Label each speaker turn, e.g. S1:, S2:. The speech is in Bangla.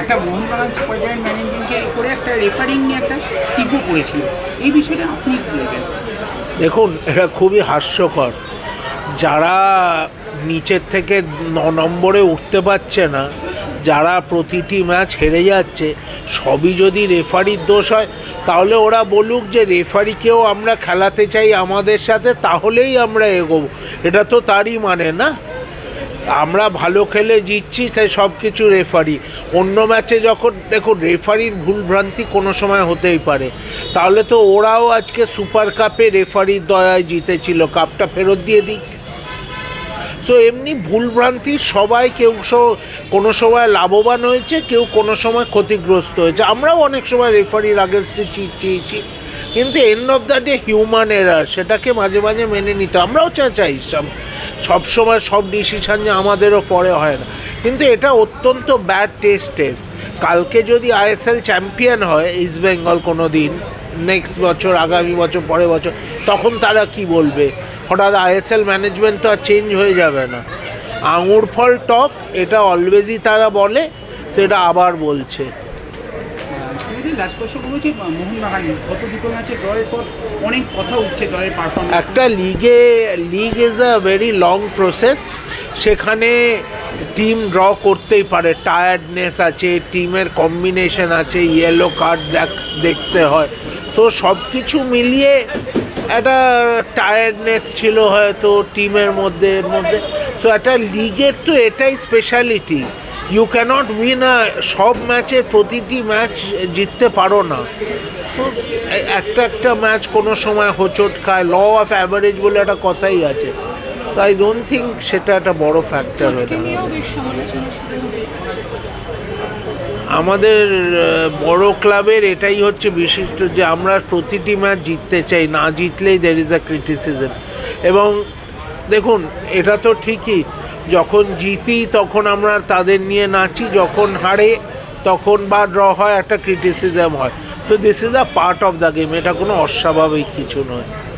S1: একটা ম্যানেজমেন্টকে করে একটা রেফারিং নিয়ে একটা করেছিল। এই বিষয়টা আপনি কি বলবেন?
S2: দেখুন, এটা খুবই হাস্যকর। যারা নিচের থেকে ন নম্বরে উঠতে পারছে না, যারা প্রতিটি ম্যাচ হেরে যাচ্ছে, সবই যদি রেফারির দোষ হয়, তাহলে ওরা বলুক যে রেফারিকেও আমরা খেলাতে চাই আমাদের সাথে, তাহলেই আমরা এগোবো। এটা তো তারই মানে না? আমরা ভালো খেলে জিতছি, তাই সব কিছু রেফারি অন্য ম্যাচে যখন, দেখুন রেফারির ভুলভ্রান্তি কোনো সময় হতেই পারে। তাহলে তো ওরাও আজকে সুপার কাপে রেফারির দয়ায় জিতেছিল কাপটা ফেরত দিয়ে দিক। সো এমনি ভুলভ্রান্তি সবাই, কেউ কোনো সময় লাভবান হয়েছে, কেউ কোনো সময় ক্ষতিগ্রস্ত হয়েছে। আমরাও অনেক সময় রেফারির আগেনস্টে চেয়েছি। কিন্তু end of the day human error সেটাকে মাঝে মাঝে মেনে নিতে আমরাও চা চাই সব সব সময় সব ডিসিশান যে আমাদেরও পরে হয় না। কিন্তু এটা অত্যন্ত ব্যাড টেস্টের কালকে যদি আইএসএল চ্যাম্পিয়ন হয় ইস্ট বেঙ্গল কোনো দিন নেক্সট বছর, আগামী বছর, পরের বছর, তখন তারা কি বলবে? হঠাৎ আইএসএল ম্যানেজমেন্ট তো আর চেঞ্জ হয়ে যাবে না। আঙুর ফল টক, এটা অলওয়েজই তারা বলে, সেটা আবার বলছে।
S1: কথা
S2: একটা লিগে league is a very long process সেখানে টিম ড্র করতেই পারে। টায়ার্ডনেস আছে টিমের কম্বিনেশন আছে ইয়েলো কার্ড দেখ, দেখতে হয়। সো সব কিছু মিলিয়ে একটা টায়ার্ডনেস ছিল হয়তো টিমের মধ্যে, এর মধ্যে। সো একটা লিগের তো এটাই স্পেশালিটি ইউ ক্যানট উইন সব ম্যাচের প্রতিটি ম্যাচ জিততে পারো না। সো একটা একটা ম্যাচ কোনো সময় হোঁচট খায় ল অফ অ্যাভারেজ বলে একটা কথাই আছে। তো আই ডোন্ট থিঙ্ক সেটা একটা বড় ফ্যাক্টর হয়ে দাঁড়াবে। আমাদের বড় ক্লাবের এটাই হচ্ছে বিশিষ্ট যে আমরা প্রতিটি ম্যাচ জিততে চাই না জিতলেই দের ইজ আ ক্রিটিসিজম এবং দেখুন এটা তো ঠিকই যখন জিতি, তখন আমরা তাদের নিয়ে নাচি। যখন হারে, তখন বা ড্র হয়, একটা ক্রিটিসিজম হয়। So this is a part of the game এটা কোনো অস্বাভাবিক কিছু নয়।